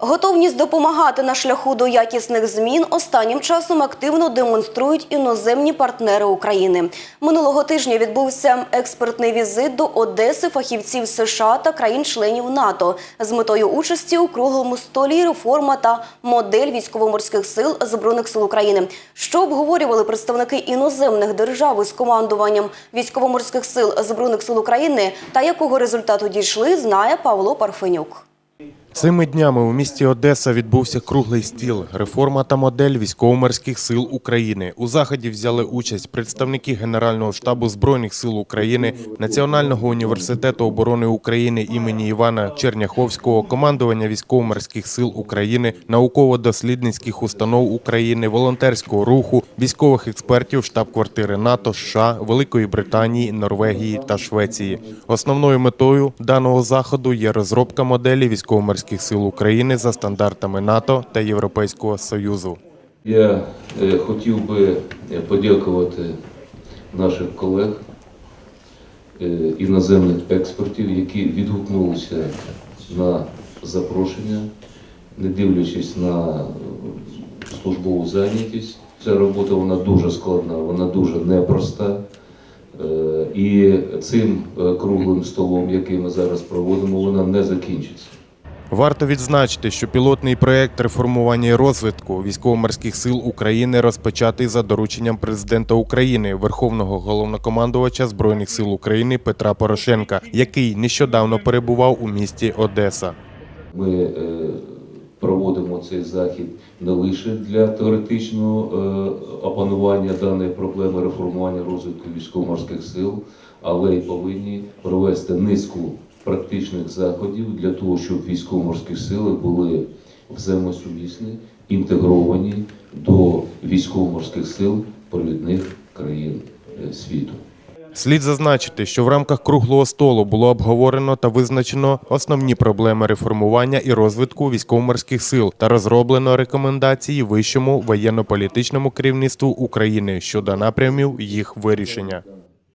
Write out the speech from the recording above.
Готовність допомагати на шляху до якісних змін останнім часом активно демонструють іноземні партнери України. Минулого тижня відбувся експертний візит до Одеси фахівців США та країн-членів НАТО з метою участі у круглому столі реформа та модель військово-морських сил збройних сил України. Що обговорювали представники іноземних держав із командуванням військово-морських сил збройних сил України та якого результату дійшли, знає Павло Парфенюк. Цими днями у місті Одеса відбувся круглий стіл реформа та модель військово-морських сил України. У заході взяли участь представники Генерального штабу збройних сил України, Національного університету оборони України імені Івана Черняховського, командування військово-морських сил України, науково-дослідницьких установ України, волонтерського руху, військових експертів штаб-квартири НАТО, США, Великої Британії, Норвегії та Швеції. Основною метою даного заходу є розробка моделі військово-морських сил України за стандартами НАТО та Європейського Союзу. Я е, хотів би е, подякувати наших колег, е, іноземних експертів, які відгукнулися на запрошення, не дивлячись на службову зайнятість. Ця робота вона дуже складна, вона дуже непроста. І цим круглим столом, який ми зараз проводимо, вона не закінчиться. Варто відзначити, що пілотний проект реформування і розвитку військово-морських сил України розпочатий за дорученням президента України, Верховного головнокомандувача Збройних сил України Петра Порошенка, який нещодавно перебував у місті Одеса. Ми е, проводимо цей захід не лише для теоретичного е, опанування даної проблеми реформування розвитку військово-морських сил, але й повинні провести низку практичних заходів для того, щоб військово-морські сили були взаємосумісні, інтегровані до військово-морських сил провідних країн е, світу. Слід зазначити, що в рамках круглого столу було обговорено та визначено основні проблеми реформування і розвитку військово-морських сил та розроблено рекомендації вищому воєнно-політичному керівництву України щодо напрямів їх вирішення.